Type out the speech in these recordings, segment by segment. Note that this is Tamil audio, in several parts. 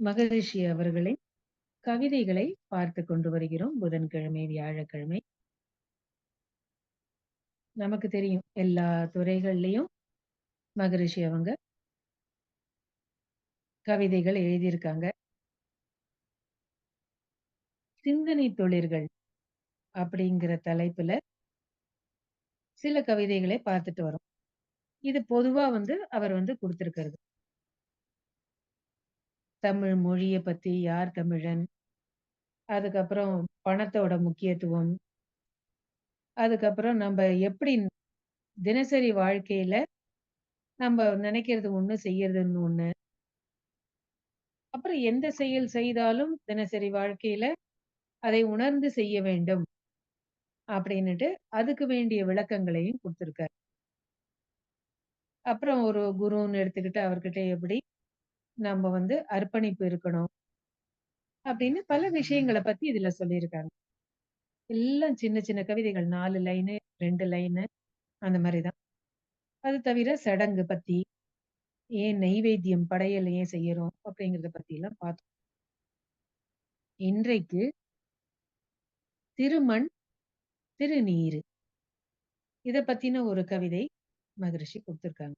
மகரிஷி அவர்களின் கவிதைகளை பார்த்து கொண்டு வருகிறோம். புதன்கிழமை வியாழக்கிழமை. நமக்கு தெரியும் எல்லா துறைகள்லயும் மகரிஷி அவங்க கவிதைகள் எழுதியிருக்காங்க. சிந்தனை தொழில்கள் அப்படிங்கிற தலைப்புல சில கவிதைகளை பார்த்துட்டு வரும். இது பொதுவா வந்து அவர் வந்து கொடுத்திருக்கிறது. தமிழ் மொழியை பத்தி யார் தமிழன்? அதுக்கப்புறம் பணத்தோட முக்கியத்துவம். அதுக்கப்புறம் நம்ம எப்படி தினசரி வாழ்க்கையில நம்ம நினைக்கிறது ஒண்ணு செய்யறதுன்னு ஒண்ணு. அப்புறம் எந்த செயல் செய்தாலும் தினசரி வாழ்க்கையில அதை உணர்ந்து செய்ய வேண்டும் அப்படின்னுட்டு அதுக்கு வேண்டிய விளக்கங்களையும் கொடுத்திருக்காரு. அப்புறம் ஒரு குருன்னு எடுத்துக்கிட்டு அவர்கிட்ட எப்படி நம்ம வந்து அர்ப்பணிப்பு இருக்கணும். அப்படின்னு பல விஷயங்களை பத்தி இதுல சொல்லியிருக்காங்க. எல்லாம் சின்ன சின்ன கவிதைகள். நாலு லைனு ரெண்டு லைனு அந்த மாதிரிதான். அது தவிர சடங்கு பத்தி ஏன் நெய்வேத்தியம் படையல் ஏன் செய்யறோம் அப்படிங்கறத பத்தி எல்லாம் பார்த்தோம் இன்றைக்கு திருமண் திருநீர். இத பத்தின ஒரு கவிதை மகரிஷி கொடுத்திருக்காங்க.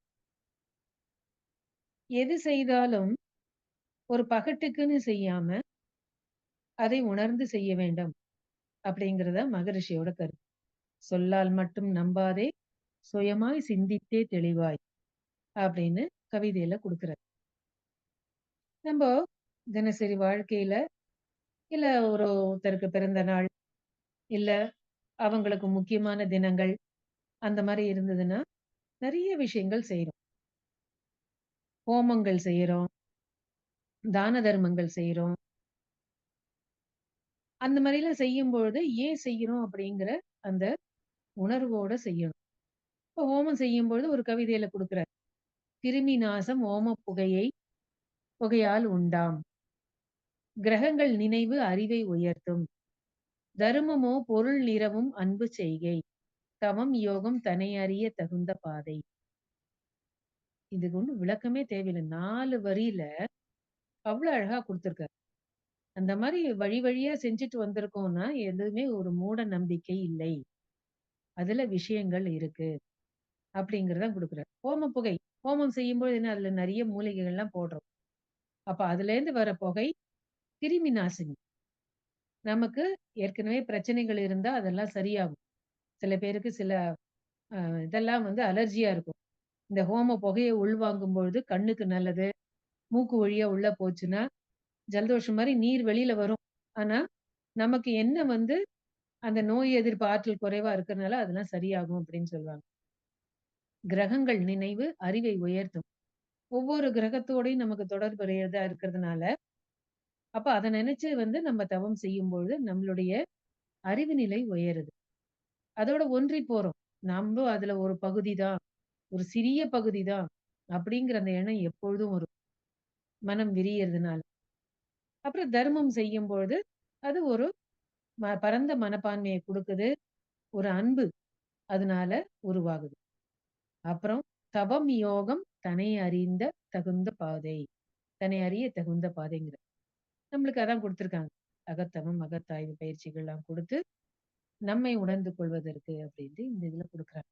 எது செய்தாலும் ஒரு பகட்டுக்குன்னு செய்யாம அதை உணர்ந்து செய்ய வேண்டும் அப்படிங்கிறத மகரிஷியோட கருத்து. சொல்லால் மட்டும் நம்பாதே சுயமாய் சிந்தித்தே தெளிவாய் அப்படின்னு கவிதையில கொடுக்கிறார். நம்ம தினசரி வாழ்க்கையில இல்ல ஒரு ஒருத்தருக்கு பிறந்த நாள் இல்ல அவங்களுக்கு முக்கியமான தினங்கள் அந்த மாதிரி இருந்ததுன்னா நிறைய விஷயங்கள் செய்யறோம் ஹோமங்கள் செய்யறோம் தான தர்மங்கள் செய்யறோம் அந்த மாதிரிலாம் செய்யும் பொழுது ஏன் செய்யறோம் அப்படிங்கிற அந்த உணர்வோட செய்யணும். இப்போ ஹோமம் செய்யும் பொழுது ஒரு கவிதையில கொடுக்குற கிருமி நாசம் ஓம புகையை புகையால் உண்டாம். கிரகங்கள் நினைவு அறிவை உயர்த்தும். தருமமோ பொருள் நிறவும் அன்பு செய்கை. தவம் யோகம் தனை அறிய தகுந்த பாதை. இதுக்கு ஒண்ணும் விளக்கமே தேவையில்லை. நாலு வரியில அவ்வளவு அழகா குடுத்திருக்காரு. அந்த மாதிரி வழி வழியா செஞ்சுட்டு வந்திருக்கோம்னா எதுவுமே ஒரு மூட நம்பிக்கை இல்லை. அதுல விஷயங்கள் இருக்கு அப்படிங்கிறத கொடுக்குறாரு. ஹோம புகை. ஹோமம் செய்யும்போது என்ன அதுல நிறைய மூலிகைகள் எல்லாம் போடுறோம். அப்ப அதுல இருந்து வர புகை கிருமி நாசினி. நமக்கு ஏற்கனவே பிரச்சனைகள் இருந்தா அதெல்லாம் சரியாகும். சில பேருக்கு சில இதெல்லாம் வந்து அலர்ஜியா இருக்கும். இந்த ஹோம புகையை உள்வாங்கும் பொழுது கண்ணுக்கு நல்லது மூக்கு வழியா உள்ள போச்சுன்னா ஜலதோஷம் மாதிரி நீர் வெளியில வரும். ஆனா நமக்கு என்ன வந்து அந்த நோய் எதிர்ப்பு ஆற்றல் குறைவா இருக்கிறதுனால அதெல்லாம் சரியாகும் அப்படின்னு சொல்லுவாங்க. கிரகங்கள் நினைவு அறிவை உயர்த்தும். ஒவ்வொரு கிரகத்தோடையும் நமக்கு தொடர்புடையதா இருக்கிறதுனால அப்ப அதை நினைச்சு வந்து நம்ம தவம் செய்யும் பொழுது நம்மளுடைய அறிவு நிலை உயருது. அதோட ஒன்றி போறோம். நம்மளும் அதுல ஒரு பகுதி தான் ஒரு சிறிய பகுதி தான் அப்படிங்கிற அந்த எண்ணம் எப்பொழுதும் வரும். மனம் விரியறதுனால. அப்புறம் தர்மம் செய்யும் பொழுது அது ஒரு ம பரந்த மனப்பான்மையை கொடுக்குது. ஒரு அன்பு அதனால உருவாகுது. அப்புறம் தவம் யோகம் தன்னை அறிந்த தகுந்த பாதை. தன்னை அறிய தகுந்த பாதைங்கிற நம்மளுக்கு அதான் கொடுத்துருக்காங்க. அகத்தவம் அகத்தாய்வு பயிற்சிகள் எல்லாம் கொடுத்து நம்மை உணர்ந்து கொள்வதற்கு அப்படின்ட்டு இந்த இதுல கொடுக்குறாங்க.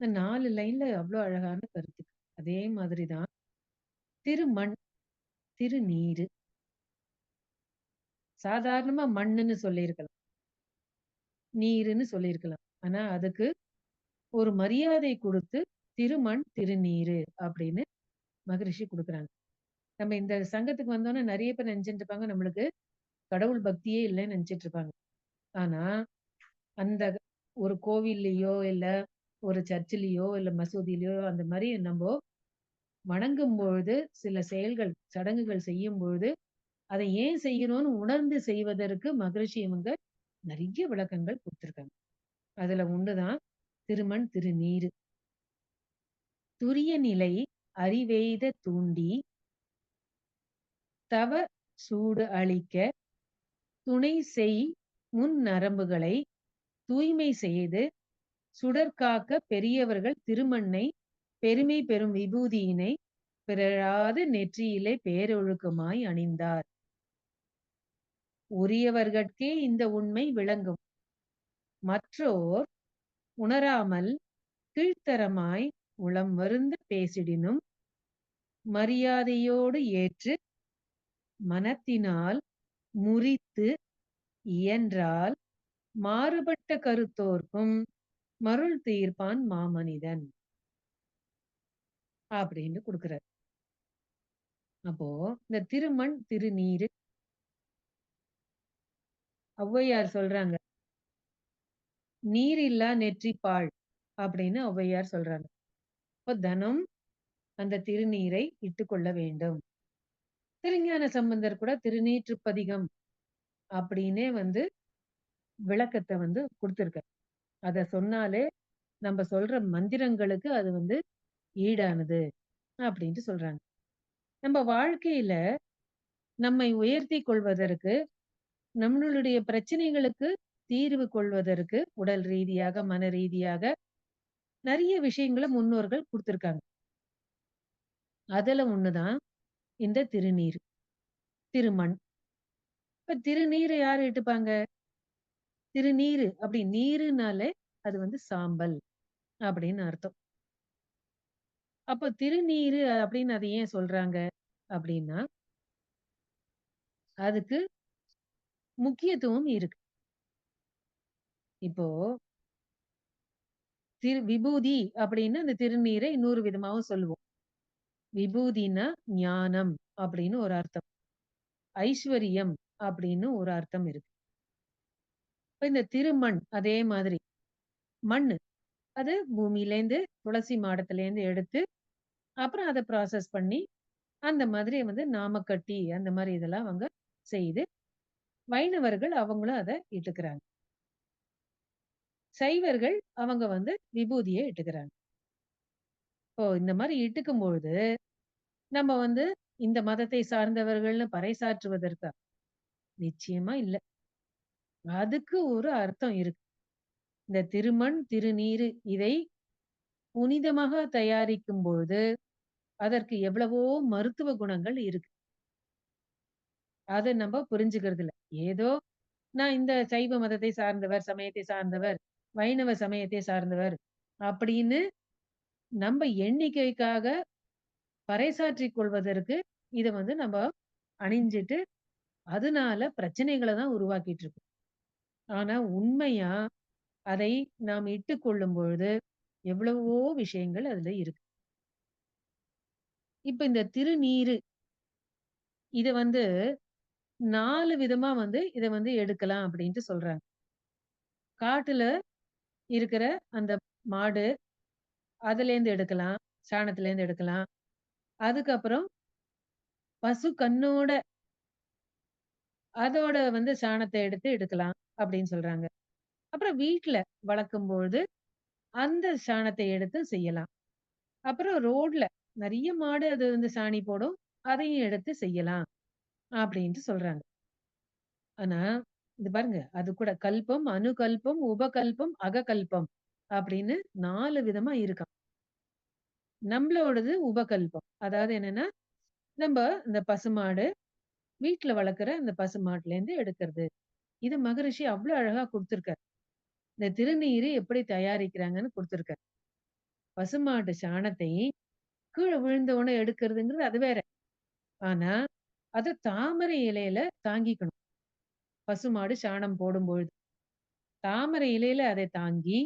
இந்த நாலு லைன்ல அவ்வளவு அழகான கருத்து அதே மாதிரிதான் திருமண் திருநீரு. சாதாரணமா மண்ணுன்னு சொல்லியிருக்கலாம். நீருன்னு சொல்லியிருக்கலாம். ஆனா அதுக்கு ஒரு மரியாதை கொடுத்து திருமண் திருநீரு அப்படின்னு மகரிஷி கொடுக்குறாங்க. நம்ம இந்த சங்கத்துக்கு வந்தோம்னா நிறைய பேர் நினைச்சிட்டு இருப்பாங்க நம்மளுக்கு கடவுள் பக்தியே இல்லைன்னு நினைச்சிட்டு இருப்பாங்க ஆனா அந்த ஒரு கோவில்லையோ இல்ல ஒரு சர்ச்சிலேயோ இல்ல மசூதியிலையோ அந்த மாதிரி நம்ம வணங்கும் பொழுது சில செயல்கள் சடங்குகள் செய்யும் பொழுது அதை ஏன் செய்யணும்னு உணர்ந்து செய்வதற்கு மகரிஷி இவங்க நிறைய விளக்கங்கள் கொடுத்திருக்காங்க. அதுல ஒண்ணுதான் திருமண் திருநீர் துரிய நிலை அறிவெய்த தூண்டி தவ சூடு அளிக்க துணை செய் முன் நரம்புகளை தூய்மை செய்து சுடர்காக்க பெரியவர்கள் திருமண்ணை பெருமை பெறும் விபூதியினை பிறழாது நெற்றியிலே பேரொழுக்கமாய் அணிந்தார். உரியவர்கட்கே இந்த உண்மை விளங்கும். மற்றோர் உணராமல் கீழ்த்தரமாய் உளம் வருந்து பேசிடினும் மரியாதையோடு ஏற்று மனத்தினால் முறித்து இயன்றால் மாறுபட்ட கருத்தோர்க்கும் மருள் தீர்ப்பான் மாமனிதன். அப்படின்னு கொடுக்கிறார். அப்போ இந்த திருமண் திருநீரு ஔவையார் சொல்றாங்க. நீர் இல்லா நெற்றிப்பாள் அப்படின்னு ஔவையார் சொல்றாங்க. இப்போ தனம் அந்த திருநீரை இட்டுக்கொள்ள வேண்டும். திருஞான சம்பந்தர் கூட திருநீற்றுப்பதிகம் அப்படின்னே வந்து விளக்கத்தை வந்து கொடுத்திருக்கார். அத சொன்னாலே நம்ம சொல்ற மந்திரங்களுக்கு அது வந்து ஈடானது அப்படின்ட்டு சொல்றாங்க. நம்ம வாழ்க்கையில நம்மை உயர்த்தி கொள்வதற்கு நம்மளுடைய பிரச்சனைகளுக்கு தீர்வு கொள்வதற்கு உடல் ரீதியாக மன ரீதியாக நிறைய விஷயங்களை முன்னோர்கள் கொடுத்திருக்காங்க. அதுல ஒண்ணுதான் இந்த திருநீர் திருமண். இப்ப திருநீரை யாரு இட்டுப்பாங்க திருநீரு. அப்படி நீருனாலே அது வந்து சாம்பல் அப்படின்னு அர்த்தம். அப்போ திருநீரு அப்படின்னு அதை ஏன் சொல்றாங்க அப்படின்னா அதுக்கு முக்கியத்துவம் இருக்கு. இப்போ திரு விபூதி அப்படின்னு அந்த திருநீரை இன்னொரு விதமாகவும் சொல்லுவோம். விபூதினா ஞானம் அப்படின்னு ஒரு அர்த்தம். ஐஸ்வர்யம் அப்படின்னு ஒரு அர்த்தம் இருக்கு. இப்ப இந்த திருமண் அதே மாதிரி. மண்ணு அது பூமியிலேருந்து துளசி மாடத்துலேருந்து எடுத்து அப்புறம் அதை ப்ராசஸ் பண்ணி அந்த மாதிரி வந்து நாமக்கட்டி அந்த மாதிரி இதெல்லாம் அவங்க செய்து வைணவர்கள் அவங்களும் அதை இட்டுக்கிறாங்க. சைவர்கள் அவங்க வந்து விபூதியை இட்டுக்கிறாங்க. இப்போ இந்த மாதிரி இட்டுக்கும் பொழுது நம்ம வந்து இந்த மதத்தை சார்ந்தவர்கள்னு பறைசாற்றுவதற்கா நிச்சயமா இல்லை. அதுக்கு ஒரு அர்த்தம் இருக்கு. இந்த திருமண் திருநீரு இதை புனிதமாக தயாரிக்கும் பொழுது அதற்கு எவ்வளவோ மருத்துவ குணங்கள் இருக்கு. அதை நம்ம புரிஞ்சுக்கிறது இல்ல ஏதோ நான் இந்த சைவ மதத்தை சார்ந்தவர் சமயத்தை சார்ந்தவர் வைணவ சமயத்தை சார்ந்தவர் அப்படின்னு நம்ம எண்ணிக்கைக்காக பறைசாற்றிக் கொள்வதற்கு இதை வந்து நம்ம அணிஞ்சிட்டு அதனால பிரச்சனைகளை தான் உருவாக்கிட்டு இருக்கோம். ஆனா உண்மையா அதை நாம் இட்டுக்கொள்ளும் பொழுது எவ்வளவோ விஷயங்கள் அதுல இருக்கு. இப்ப இந்த திருநீரு இத வந்து நாலு விதமா வந்து இத வந்து எடுக்கலாம் அப்படின்ட்டு சொல்றாங்க. காட்டுல இருக்கிற அந்த மாடு அதுல இருந்து எடுக்கலாம் சாணத்துல இருந்து எடுக்கலாம். அதுக்கப்புறம் பசு கண்ணோட அதோட வந்து சாணத்தை எடுத்து எடுக்கலாம். அப்படின்னு சொல்றாங்க. அப்புறம் வீட்டுல வளர்க்கும் பொழுது அந்த சாணத்தை எடுத்து செய்யலாம். அப்புறம் ரோட்ல நிறைய மாடு அது வந்து சாணி போடும் அதையும் எடுத்து செய்யலாம் அப்படின்ட்டு சொல்றாங்க. ஆனா இது பாருங்க அது கூட கல்பம் அணுகல்பம் உபகல்பம் அககல்பம் அப்படின்னு நாலு விதமா இருக்கான் நம்மளோடது உபகல்பம். அதாவது என்னன்னா நம்ம இந்த பசுமாடு வீட்டுல வளர்க்குற அந்த பசுமாட்டுல இருந்து எடுக்கிறது. இது மகரிஷி அவ்வளவு அழகா கொடுத்திருக்காரு. இந்த திருநீரை எப்படி தயாரிக்கிறாங்கன்னு கொடுத்திருக்காரு. பசுமாட்டு சாணத்தை கீழே விழுந்த உடனே எடுக்கிறதுங்கிறது அது வேற. ஆனா அத தாமரை இலையில தாங்கிக்கணும். பசுமாடு சாணம் போடும்பொழுது. தாமரை இலையில அதை தாங்கி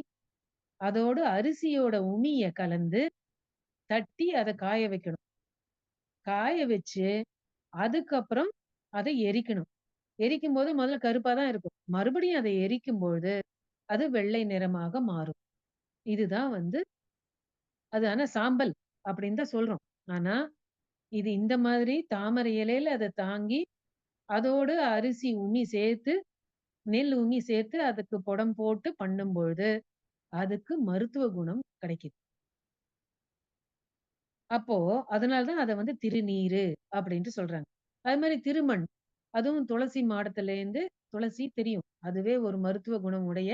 அதோடு அரிசியோட உமிய கலந்து தட்டி அதை காய வைக்கணும். காய வச்சு அதுக்கப்புறம் அதை எரிக்கணும். எரிக்கும் போது முதல்ல கருப்பா தான் இருக்கும். மறுபடியும் அதை எரிக்கும் பொழுது அது வெள்ளை நிறமாக மாறும். இதுதான் வந்து அது ஆனா சாம்பல் அப்படின்னு தான் சொல்றோம். ஆனா இது இந்த மாதிரி தாமரை இலையில அதை தாங்கி அதோடு அரிசி உமி சேர்த்து நெல் உமி சேர்த்து அதுக்கு புடம் போட்டு பண்ணும் பொழுது அதுக்கு மருத்துவ குணம் கிடைக்குது. அப்போ அதனாலதான் அதை வந்து திருநீரு அப்படின்ட்டு சொல்றாங்க. அது மாதிரி திருமண் அதுவும் துளசி மாடத்துல இருந்து துளசி தெரியும் அதுவே ஒரு மருத்துவ குணம் உடைய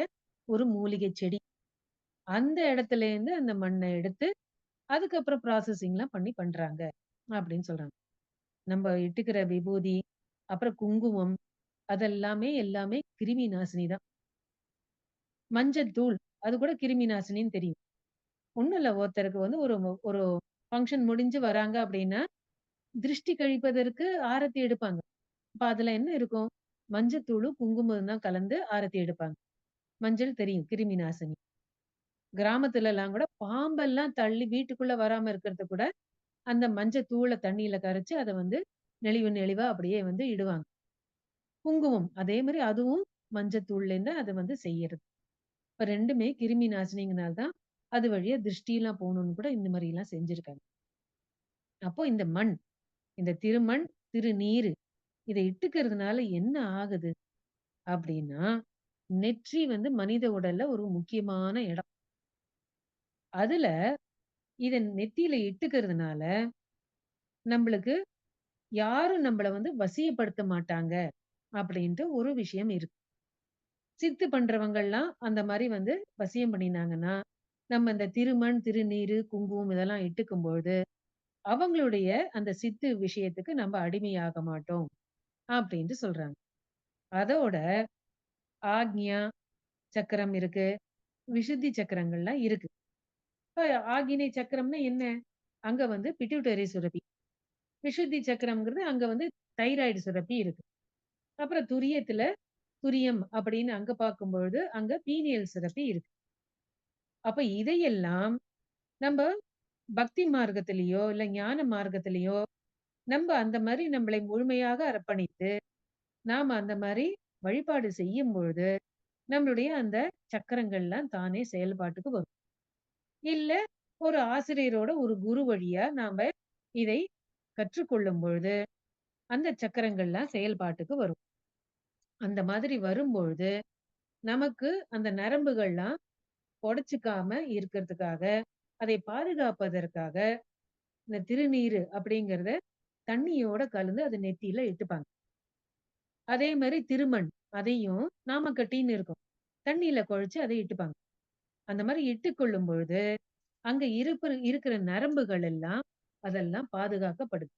ஒரு மூலிகை செடி அந்த இடத்துல இருந்து அந்த மண்ணை எடுத்து அதுக்கப்புறம் ப்ராசஸிங்லாம் பண்ணி பண்றாங்க அப்படின்னு சொல்றாங்க. நம்ம இட்டுக்கிற விபூதி, அப்புறம் குங்குமம் அதெல்லாமே எல்லாமே கிருமி நாசினி தான். மஞ்சத்தூள் அது கூட கிருமி நாசினின்னு தெரியும். ஒண்ணும் இல்ல ஒருத்தருக்கு வந்து ஒரு ஒரு ஃபங்க்ஷன் முடிஞ்சு வராங்க அப்படின்னா, திருஷ்டி கழிப்பதற்கு ஆரத்தி எடுப்பாங்க. அப்ப அதுல என்ன இருக்கும்? மஞ்சத்தூளும், குங்குமம் தான் கலந்து ஆரத்தி எடுப்பாங்க. மஞ்சள் தெரியும் கிருமி நாசினி. கிராமத்துலலாம் கூட பாம்பெல்லாம் தள்ளி வீட்டுக்குள்ள வராம இருக்கிறது கூட, அந்த மஞ்சத்தூள தண்ணீல கரைச்சு அத வந்து நெளிவு நெளிவா அப்படியே வந்து இடுவாங்க. குங்குமம் அதே மாரி அதுவும் மஞ்சத்தூள்லேருந்து அத வந்து செய்யறது. இப்ப 2மே கிருமி நாசினிங்கனால தான், அது வழியா திருஷ்டிலாம் போணும்னு கூட இந்த மாரிலாம் செஞ்சிருக்காங்க. அப்போ இந்த மண், இந்த திருமண், திருநீரு இத இட்டுக்கிறதுனால என்ன ஆகுது? அப்படின்னா நெற்றி வந்து மனித உடல்ல ஒரு முக்கியமான இடம். அதுல இத நெத்தியில இட்டுக்கிறதுனால, நம்மளுக்கு யாரும் நம்மள வந்து வசியப்படுத்த மாட்டாங்க, அப்படின்ட்டு ஒரு விஷயம் இருக்கு. சித்து பண்றவங்கலாம் அந்த மாதிரி வந்து வசியம் பண்ணினாங்கன்னா, நம்ம இந்த திருமண், திருநீரு, குங்குமம் இதெல்லாம் இட்டுக்கும் பொழுது அவங்களுடைய அந்த சித்து விஷயத்துக்கு நம்ம அடிமையாக மாட்டோம், அப்படின்ட்டு சொல்றாங்க. அதோட ஆக்ஞா சக்கரம் இருக்கு. விசுத்தி சக்கரங்கள்லாம் இருக்கு. இப்ப ஆகினை சக்கரம்னா என்ன? அங்க வந்து பிட்யூட்டரி சுரப்பி. விசுத்தி சக்கரம்ங்கிறது அங்க வந்து தைராய்டு சுரப்பி இருக்கு. அப்புறம் துரியத்துல துரியம் அப்படின்னு அங்க பார்க்கும்பொழுது, அங்க பீனியல் சுரப்பி இருக்கு. அப்ப இதையெல்லாம் நம்ம பக்தி மார்க்கத்திலேயோ இல்ல ஞான மார்க்கத்திலேயோ நம்ம அந்த மாரி நம்மளை முழுமையாக அர்ப்பணித்து, நாம அந்த மாரி வழிபாடு செய்யும்பொழுது, நம்மளுடைய அந்த சக்கரங்கள்லாம் தானே செயல்பாட்டுக்கு வரும். இல்ல ஒரு ஆசிரியரோட ஒரு குரு வழியா நாம இதை கற்றுக்கொள்ளும் பொழுது, அந்த சக்கரங்கள்லாம் செயல்பாட்டுக்கு வரும். அந்த மாதிரி வரும்பொழுது, நமக்கு அந்த நரம்புகள்லாம் உடைச்சுக்காம இருக்கிறதுக்காக, அதை பாதுகாப்பதற்காக, இந்த திருநீர் அப்படிங்கிறத தண்ணியோட கலந்து அதை நெத்தியில இட்டுப்பாங்க. அதே மாதிரி திருமண், அதையும் நாமக்கட்டின்னு இருக்கும். தண்ணியில குழைச்சு அதை இட்டுப்பாங்க. அந்த மாதிரி இட்டு கொள்ளும் பொழுது, அங்க இருப்பு இருக்கிற நரம்புகள் எல்லாம், அதெல்லாம் பாதுகாக்கப்படுது.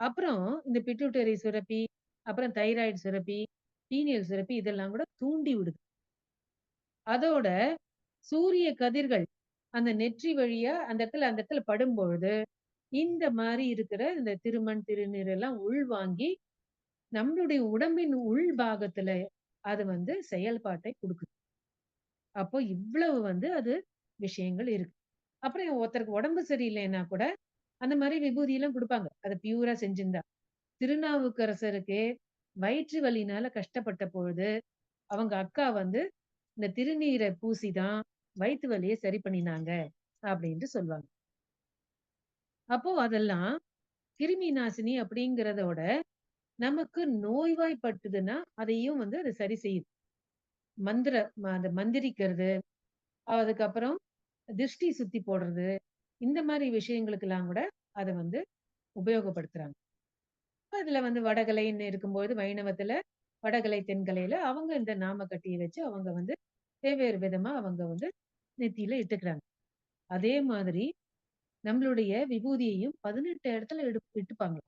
அப்புறம் இந்த பிட்யூட்டரி சுரப்பி, அப்புறம் தைராய்டு சுரப்பி, பீனியல் சுரப்பி இதெல்லாம் கூட தூண்டி விடுது. அதோட சூரிய கதிர்கள் அந்த நெற்றி வழியா அந்த இடத்துல அந்த இடத்துல படும்பொழுது, இந்த மாதிரி இருக்கிற இந்த திருமண், திருநீர் எல்லாம் உள்வாங்கி, நம்மளுடைய உடம்பின் உள் பாகத்துல அது வந்து செயல்பாட்டை குடுக்குது. அப்போ இவ்வளவு வந்து அது விஷயங்கள் இருக்கு. அப்புறம் ஒருத்தருக்கு உடம்பு சரியில்லைன்னா கூட, அந்த மாதிரி விபூதி எல்லாம் கொடுப்பாங்க அதை பியூரா செஞ்சிருந்தா. திருநாவுக்கரசருக்கு வயிற்று வலினால கஷ்டப்பட்ட பொழுது, அவங்க அக்கா வந்து இந்த திருநீரை பூசிதான் வயிற்று வலியை சரி பண்ணினாங்க, அப்படின்ட்டு சொல்லுவாங்க. அப்போ அதெல்லாம் கிருமி நாசினி அப்படிங்கிறதோட, நமக்கு நோய்வாய்ப்பட்டுதுன்னா, அதையும் வந்து அது சரி செய்யுது. மந்திர ம மந்திரிக்கிறது, அதுக்கப்புறம் திருஷ்டி சுத்தி போடுறது, இந்த மாதிரி விஷயங்களுக்கெல்லாம் கூட அதை வந்து உபயோகப்படுத்துறாங்க. அதுல வந்து வடகலைன்னு இருக்கும்போது வைணவத்துல, வடகலை, தென்கலையில அவங்க இந்த நாமக்கட்டிய வச்சு அவங்க வந்து வெவ்வேறு விதமா அவங்க வந்து நெத்தியில இட்டுக்கிறாங்க. அதே மாதிரி நம்மளுடைய விபூதியையும் 18 இடத்துல எடு இட்டுப்பாங்க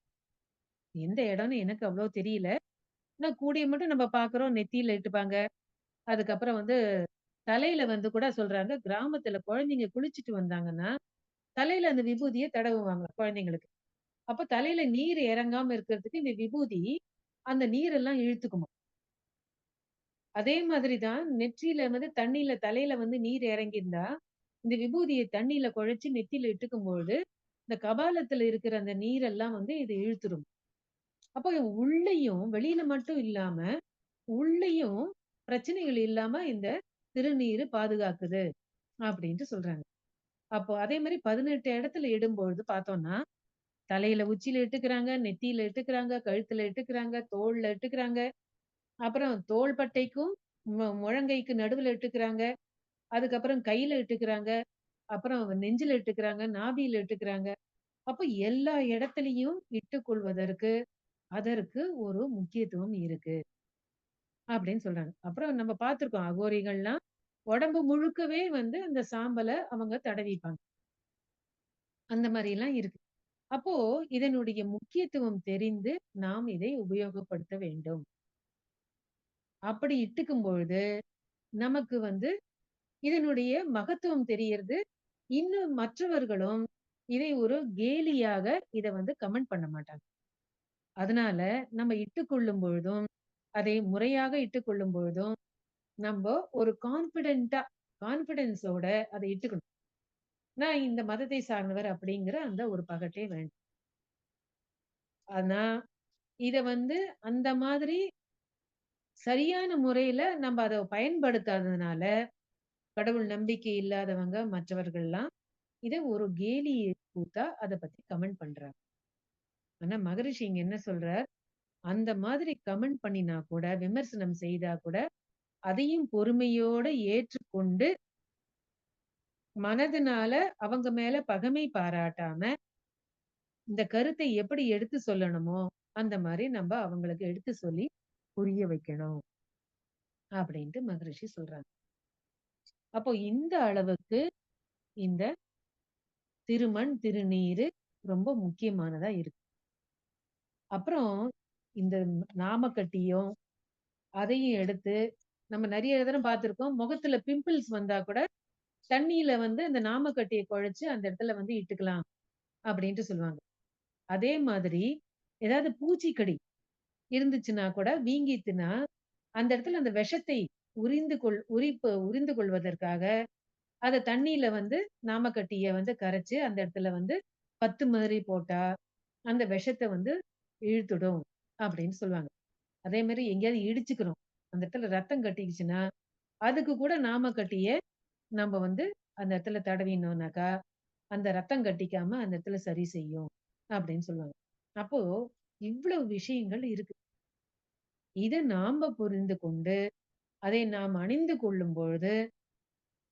எந்த இடம்னு எனக்கு அவ்வளவு தெரியல. ஆனா கூடிய மட்டும் நம்ம பாக்குறோம் நெத்தியில இட்டுப்பாங்க. அதுக்கப்புறம் வந்து தலையில வந்து கூட சொல்றாங்க, கிராமத்துல குழந்தைங்க குளிச்சுட்டு வந்தாங்கன்னா, தலையில அந்த விபூதியை தடவுவாங்க குழந்தைங்களுக்கு. அப்ப தலையில நீர் இறங்காம இருக்கிறதுக்கு இந்த விபூதி, அந்த நீரெல்லாம் இழுத்துக்குமாம். அதே மாதிரிதான் நெற்றியில வந்து தண்ணியில தலையில வந்து நீர் இறங்கியிருந்தா, இந்த விபூதியை தண்ணியில குழைச்சு நெத்தியில இட்டுக்கும்பொழுது, இந்த கபாலத்துல இருக்கிற அந்த நீரெல்லாம் வந்து இது இழுத்துரும். அப்போ உள்ளேயும் வெளியில மட்டும் இல்லாம, உள்ளேயும் பிரச்சனைகள் இல்லாம இந்த திருநீர் பாதுகாக்குது, அப்படின்ட்டு சொல்றாங்க. அப்போ அதே மாதிரி பதினெட்டு இடத்துல இடும்பொழுது பார்த்தோம்னா, தலையில உச்சியில இட்டுக்கிறாங்க, நெத்தியில இட்டுக்கிறாங்க, கழுத்துல இட்டுக்கிறாங்க, தோள்ல இட்டுக்கிறாங்க. அப்புறம் தோள்பட்டைக்கும், முழங்கைக்கு நடுவுல இட்டுக்கிறாங்க. அதுக்கப்புறம் கையில இட்டுக்கிறாங்க. அப்புறம் நெஞ்சில இட்டுக்கிறாங்க, நாபியில இட்டுக்கிறாங்க. அப்ப எல்லா இடத்துலயும் இட்டுக்கொள்வதற்கு, அதற்கு ஒரு முக்கியத்துவம் இருக்கு. அப்படின்னு சொல்றாங்க. அப்புறம் நம்ம பார்த்திருக்கோம் அகோரிகள்லாம் உடம்பு முழுக்கவே வந்து அந்த சாம்பலை அவங்க தடவிப்பாங்க. அந்த மாதிரி எல்லாம் இருக்கு. அப்போ இதனுடைய முக்கியத்துவம் தெரிந்து நாம் இதை உபயோகப்படுத்த வேண்டும். அப்படி இட்டுக்கும் பொழுது, நமக்கு வந்து இதனுடைய மகத்துவம் தெரியறது. இன்னும் மற்றவர்களும் இதை ஒரு கேலியாக இதை வந்து கமெண்ட் பண்ண மாட்டாங்க. அதனால நம்ம இட்டுக்கொள்ளும் பொழுதும், அதை முறையாக இட்டுக்கொள்ளும் பொழுதும், நம்ம ஒரு கான்பிடென்டா கான்பிடென்ஸோட அதை இட்டுக்கணும். நான் இந்த மதத்தை சார்ந்தவர் அப்படிங்கிற அந்த ஒரு பகட்டே வேண்டும் ஆனா, இத வந்து அந்த மாதிரி சரியான முறையில நம்ம அதை பயன்படுத்தாததுனால, கடவுள் நம்பிக்கை இல்லாதவங்க மற்றவர்கள்லாம், இதை ஒரு கேலி கூத்தா அதை பத்தி கமெண்ட் பண்றாங்க. ஆனா மகரிஷி இங்க என்ன சொல்றார், அந்த மாதிரி கமெண்ட் பண்ணினா கூட, விமர்சனம் செய்தா கூட, அதையும் பொறுமையோட ஏற்றுக்கொண்டு மனதுனால அவங்க மேல பகைமை பாராட்டாம, இந்த கருத்தை எப்படி எடுத்து சொல்லணுமோ, அந்த மாதிரி நம்ம அவங்களுக்கு எடுத்து சொல்லி புரிய வைக்கணும். அப்படின்ட்டு மகரிஷி சொல்றாங்க. அப்போ இந்த அளவுக்கு இந்த திருமண், திருநீரு ரொம்ப முக்கியமானதா இருக்கு. அப்புறம் இந்த நாமக்கட்டியும், அதையும் எடுத்து நம்ம நெறைய தடவ பார்த்திருக்கோம். முகத்துல பிம்பிள்ஸ் வந்தா கூட, தண்ணீல வந்து அந்த நாமக்கட்டிய குழச்சு அந்த இடத்துல வந்து இட்டுக்கலாம், அப்படின்ட்டு சொல்லுவாங்க. அதே மாதிரி ஏதாவது பூச்சிக்கடி இருந்துச்சுன்னா கூட வீங்கித்துன்னா, அந்த இடத்துல அந்த விஷத்தை உரிந்து கொள் உரிப்பு உரிந்து கொள்வதற்காக, அத தண்ணியில வந்து நாமக்கட்டிய வந்து கரைச்சு, அந்த இடத்துல வந்து பத்து மாதிரி போட்டா, அந்த விஷத்தை வந்து இழுத்துடும் அப்படின்னு சொல்லுவாங்க. அதே மாதிரி எங்கேயாவது இடிச்சுக்கிறோம். அந்த இடத்துல ரத்தம் கட்டிக்கிச்சுன்னா, அதுக்கு கூட நாமக்கட்டிய நம்ம வந்து அந்த இடத்துல தடவினோம்னாக்கா, அந்த ரத்தம் கட்டிக்காம அந்த இடத்துல சரி செய்யும் அப்படின்னு சொல்லுவாங்க. அப்போ இவ்வளவு விஷயங்கள் இருக்கு. இதை நாம புரிந்து கொண்டு, அதை நாம் அணிந்து கொள்ளும் பொழுது,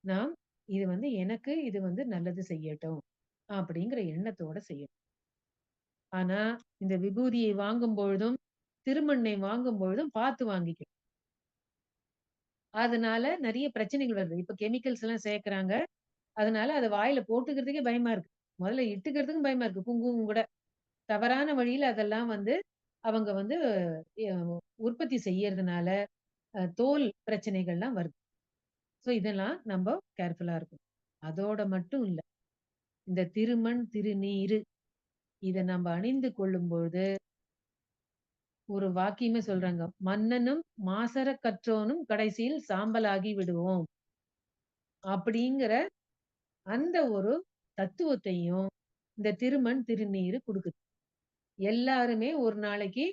நாம் இது வந்து எனக்கு இது வந்து நல்லது செய்யட்டும், அப்படிங்கிற எண்ணத்தோட செய்யணும். ஆனா, இந்த விபூதியை வாங்கும் பொழுதும், திருமண்ணை வாங்கும் பொழுதும் பார்த்து வாங்கிக்கணும். அதனால நிறைய பிரச்சனைகள் வருது. இப்ப கெமிக்கல்ஸ் எல்லாம் சேர்க்கிறாங்க. அதனால அதை வாயில போட்டுக்கிறதுக்கே பயமா இருக்கு. முதல்ல இட்டுக்கிறதுக்கும் பயமா இருக்கு. குங்குமம் கூட. தவறான வழியில அதெல்லாம் வந்து அவங்க வந்து உற்பத்தி செய்யறதுனால, தோல் பிரச்சனைகள்லாம் வருது. ஸோ இதெல்லாம் நம்ம கேர்ஃபுல்லா இருக்கும் அதோட மட்டும் இல்ல. இந்த திருமண், திருநீரு இத நம்ம அணிந்து கொள்ளும்பொழுது, ஒரு வாக்கியமே சொல்றாங்க. "மன்னனும் மாசர கற்றோனும் கடைசியில் சாம்பலாகி விடுவோம்." அப்படிங்கிற அந்த ஒரு தத்துவத்தையும் இந்த திருமண், திருநீரு கொடுக்குது எல்லாருமே ஒரு நாளைக்கு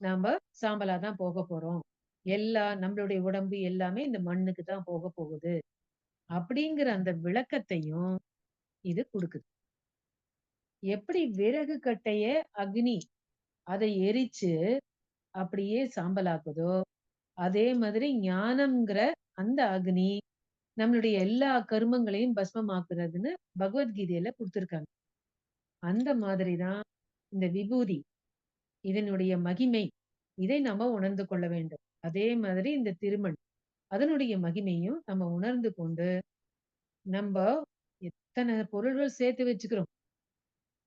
நாம சாம்பலா தான் போகப் போறோம். எல்லா நம்மளுடைய உடம்பு எல்லாமே இந்த மண்ணுக்கு தான் போகப் போகுது. அப்படிங்கிற அந்த விளக்கத்தையும் இது கொடுக்குது எப்படி விறகு கட்டைய அக்னி அதை எரிச்சு அப்படியே சாம்பலாக்குதோ, அதே மாதிரி ஞானம்ங்கிற அந்த அக்னி நம்மளுடைய எல்லா கருமங்களையும் பஸ்மமாக்குறதுன்னு பகவத்கீதையில குடுத்திருக்காங்க. அந்த மாதிரிதான் இந்த விபூதி, இதனுடைய மகிமை, இதை நாம உணர்ந்து கொள்ள வேண்டும். அதே மாதிரி இந்த திருமண், அதனுடைய மகிமையும் நம்ம உணர்ந்து கொண்டு, நம்ம எத்தனை பொருள்கள் சேர்த்து வச்சுக்கிறோம்.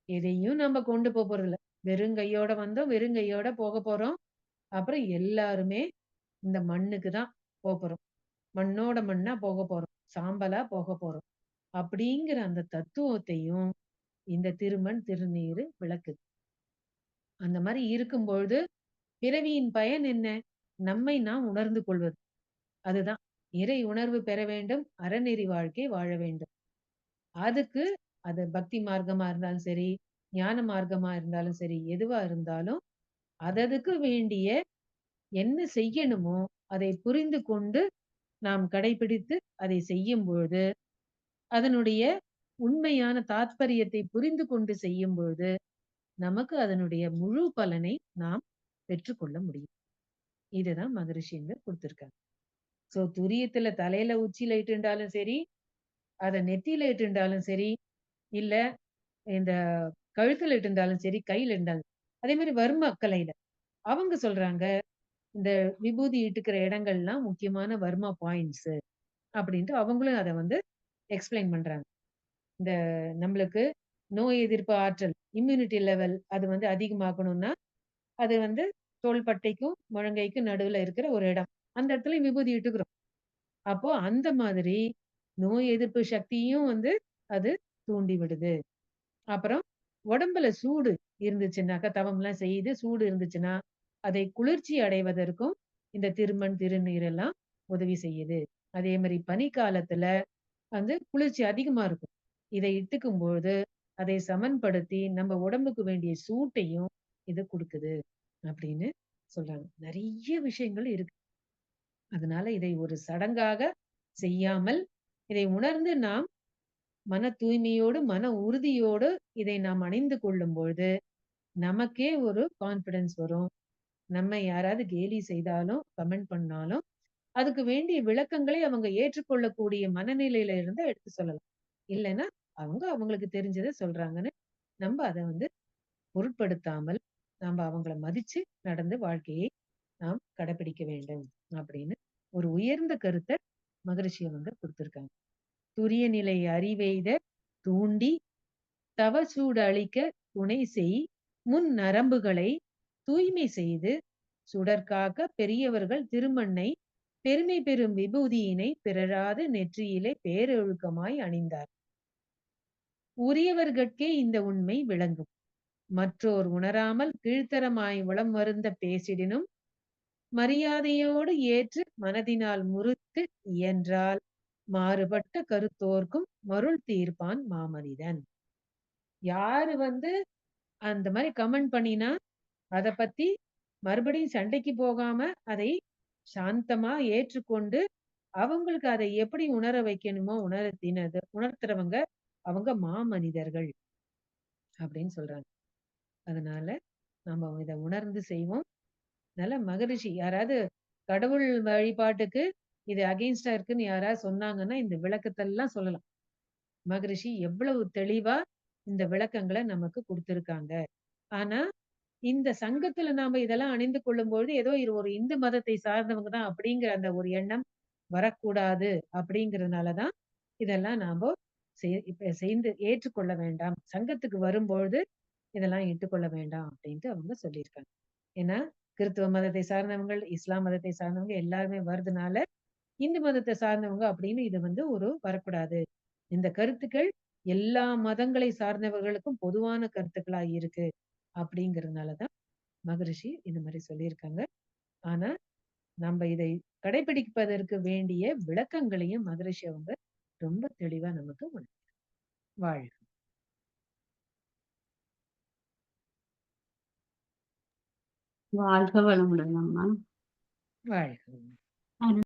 எதையும் நம்ம கொண்டு போக போறதில்ல. வெறும் கையோட வந்தோம், வெறும் கையோட போறோம். அப்புறம் எல்லாருமே இந்த மண்ணுக்கு தான் போக போறோம் மண்ணோட மண்ணா போக போறோம். சாம்பலா போக போறோம். அப்படிங்கிற அந்த தத்துவத்தையும் இந்த திருமண், திருநீரு விளக்குது. அந்த மாதிரி இருக்கும்பொழுது, பிறவியின் பயன் என்ன? நம்மை நாம் உணர்ந்து கொள்வது. அதுதான். இறை உணர்வு பெற வேண்டும். அறநெறி வாழ்க்கை வாழ வேண்டும். அதுக்கு அது பக்தி மார்க்கமா இருந்தாலும் சரி, ஞான மார்க்கமா இருந்தாலும் சரி, எதுவா இருந்தாலும், அததுக்கு வேண்டிய என்ன செய்யணுமோ, அதை புரிந்து கொண்டு நாம் கடைபிடித்து அதை செய்யும் பொழுது, அதனுடைய உண்மையான தாத்பரியத்தை புரிந்து கொண்டு செய்யும் பொழுது, நமக்கு அதனுடைய முழு பலனை நாம் பெற்றுக்கொள்ள முடியும். இதுதான் மகரிஷிங்க கொடுத்துருக்காங்க குடுத்திருக்காங்க. துரியத்துல தலையில உச்சியில இட்டுண்டாலும் சரி, அதை நெத்தியில இட்டுண்டாலும் சரி, இல்ல இந்த கழுத்துல இருந்தாலும் சரி, கையில இருந்தாலும் அதே மாதிரி வர்ம கலையில. அவங்க சொல்றாங்க, இந்த விபூதி இட்டுக்கிற இடங்கள்லாம் முக்கியமான வர்மா பாயிண்ட்ஸ் அப்படின்ட்டு அவங்களும் அதை வந்து எக்ஸ்பிளைன் பண்றாங்க. இந்த நம்மளுக்கு நோய் எதிர்ப்பு ஆற்றல் இம்யூனிட்டி லெவல் அது வந்து அதிகமாக்கணும்னா, அது வந்து தோள்பட்டைக்கும், முழங்கைக்கும் நடுவுல இருக்கிற ஒரு இடம். அந்த இடத்துல விபூதி இட்டுக்கிறோம். அப்போ அந்த மாதிரி நோய் எதிர்ப்பு சக்தியும் வந்து அது தூண்டி விடுது. அப்புறம் உடம்புல சூடு இருந்துச்சுன்னாக்கா, தவம்லாம் செய்து சூடு இருந்துச்சுன்னா, அதை குளிர்ச்சி அடைவதற்கும் இந்த திருமண், திருநீர் எல்லாம் உதவி செய்யுது. அதே மாதிரி பனிக்காலத்துல வந்து குளிர்ச்சி அதிகமா இருக்கும். இதை இட்டுக்கும்போது, அதை சமன்படுத்தி நம்ம உடம்புக்கு வேண்டிய சூட்டையும் இது கொடுக்குது அப்படின்னு சொல்றாங்க. நிறைய விஷயங்கள் இருக்கு. அதனால இதை ஒரு சடங்காக செய்யாமல், இதை உணர்ந்து நாம் மன தூய்மையோடு, மன உறுதியோடு இதை நாம் அணிந்து கொள்ளும் பொழுது, நமக்கே ஒரு கான்பிடன்ஸ் வரும். நம்ம யாராவது கேலி செய்தாலும், கமெண்ட் பண்ணாலும், அதுக்கு வேண்டிய விளக்கங்களை அவங்க ஏற்றுக்கொள்ளக்கூடிய மனநிலையில இருந்து எடுத்து சொல்லலாம். இல்லன்னா, அவங்க அவங்களுக்கு தெரிஞ்சதை சொல்றாங்கன்னு, நம்ம அதை வந்து பொருட்படுத்தாமல், நாம் அவங்கள மதிச்சு நடந்து வாழ்க்கையை நாம் கடைபிடிக்க வேண்டும். அப்படின்னு ஒரு உயர்ந்த கருத்தை மகரிஷி அவங்க குடுத்திருக்காங்க. "துரிய நிலை அறிவெய்த தூண்டி, தவசூடு அளிக்க துணை செய், முன் நரம்புகளை தூய்மை செய்து, சுடற்காக்க பெரியவர்கள் திருமண்ணை பெருமை பெறும் விபூதியினை பிறராது நெற்றியிலே பேரொழுக்கமாய் அணிந்தார். உரியவர்கட்கே இந்த உண்மை விளங்கும். மற்றோர் உணராமல் கீழ்த்தரமாய் உளம் வருந்த பேசிடினும், மரியாதையோடு ஏற்று மனதினால் முறுத்து இயன்றால், மாறுபட்ட கருத்தோர்க்கும் மருள் தீர்ப்பான் மாமனிதன்." யாரு வந்து அந்த மாதிரி கமெண்ட் பண்ணினா, அத பத்தி மறுபடியும் சண்டைக்கு போகாம, அதை சாந்தமா ஏற்றுக்கொண்டு, அவங்களுக்கு அதை எப்படி உணர வைக்கணுமோ உணர்த்தினது உணர்த்துறவங்க, அவங்க மாமனிதர்கள். அப்படின்னு சொல்றாங்க. அதனால நம்ம இதை உணர்ந்து செய்வோம். நல்ல மகரிஷி யாராவது கடவுள் வழிபாட்டுக்கு இது அகெயின்ஸ்டா இருக்குன்னு யாராவது சொன்னாங்கன்னா, இந்த விளக்கத்தெல்லாம் சொல்லலாம். மகரிஷி எவ்வளவு தெளிவா இந்த விளக்கங்களை நமக்கு கொடுத்துருக்காங்க ஆனா, இந்த சங்கத்துல நாம இதெல்லாம் அணிந்து கொள்ளும்பொழுது, ஏதோ இது ஒரு இந்து மதத்தை சார்ந்தவங்க தான் அப்படிங்கிற அந்த ஒரு எண்ணம் வரக்கூடாது அப்படிங்கறதுனாலதான் இதெல்லாம் நாம இப்ப செய்து ஏற்றுக்கொள்ள வேண்டாம். சங்கத்துக்கு வரும்பொழுது இதெல்லாம் இட்டுக்கொள்ள வேண்டாம் அப்படின்ட்டு அவங்க சொல்லியிருக்காங்க. ஏன்னா, கிறிஸ்துவ மதத்தை சார்ந்தவங்கள், இஸ்லாம் மதத்தை சார்ந்தவங்க எல்லாருமே வருதுனால இந்து மதத்தை சார்ந்தவங்க அப்படின்னு இது வந்து ஒரு வரக்கூடாது. இந்த கருத்துக்கள் எல்லா மதங்களை சார்ந்தவர்களுக்கும் பொதுவான கருத்துக்களா இருக்கு. அப்படிங்கிறதுனாலதான் மகரிஷி இந்த மாதிரி சொல்லியிருக்காங்க. ஆனா, நம்ம இதை கடைபிடிப்பதற்கு வேண்டிய விளக்கங்களையும் மகரிஷி அவங்க ரொம்ப தெளிவா நமக்கு உணர்த்திருக்காங்க. வாழ்க! வாழ்க வளமுடன் அம்மா. வாழ்க!